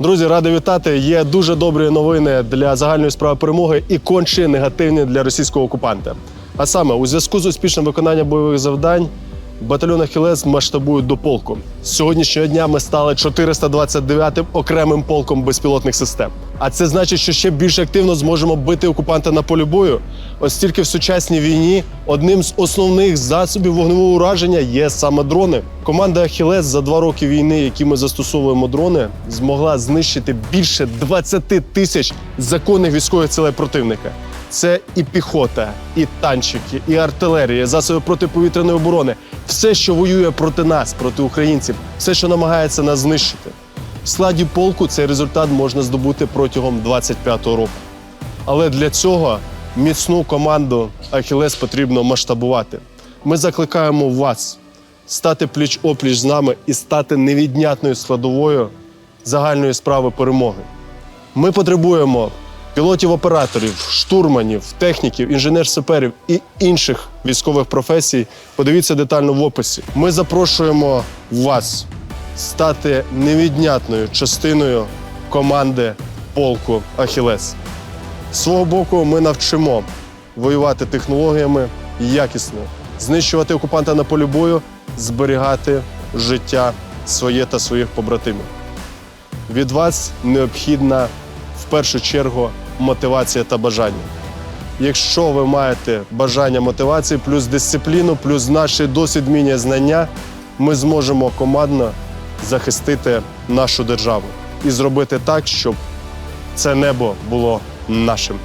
Друзі, радий вітати. Є дуже добрі новини для загальної справи перемоги і конче негативні для російського окупанта. А саме, у зв'язку з успішним виконанням бойових завдань батальйон Ахілес масштабують до полку. З сьогоднішнього дня ми стали 429-м окремим полком безпілотних систем. А це значить, що ще більш активно зможемо бити окупанта на полі бою. Ось тільки в сучасній війні одним з основних засобів вогневого ураження є саме дрони. Команда Ахілес за два роки війни, які ми застосовуємо дрони, змогла знищити більше 20 тисяч законних військових цілей противника. Це і піхота, і танчики, і артилерія, засоби протиповітряної оборони. Все, що воює проти нас, проти українців, все, що намагається нас знищити. В складі полку цей результат можна здобути протягом 25-го року. Але для цього міцну команду Ахілес потрібно масштабувати. Ми закликаємо вас стати пліч-опліч з нами і стати невіднятною складовою загальної справи перемоги. Ми потребуємо пілотів-операторів, штурманів, техніків, інженер-саперів і інших військових професій. Подивіться детально в описі. Ми запрошуємо вас стати невіднятною частиною команди полку Ахілес. З свого боку, ми навчимо воювати технологіями якісно, знищувати окупанта на полі бою, зберігати життя своє та своїх побратимів. Від вас необхідна першу чергу мотивація та бажання. Якщо ви маєте бажання мотивації, плюс дисципліну, плюс наші досвід, вміння, знання, ми зможемо командно захистити нашу державу і зробити так, щоб це небо було нашим.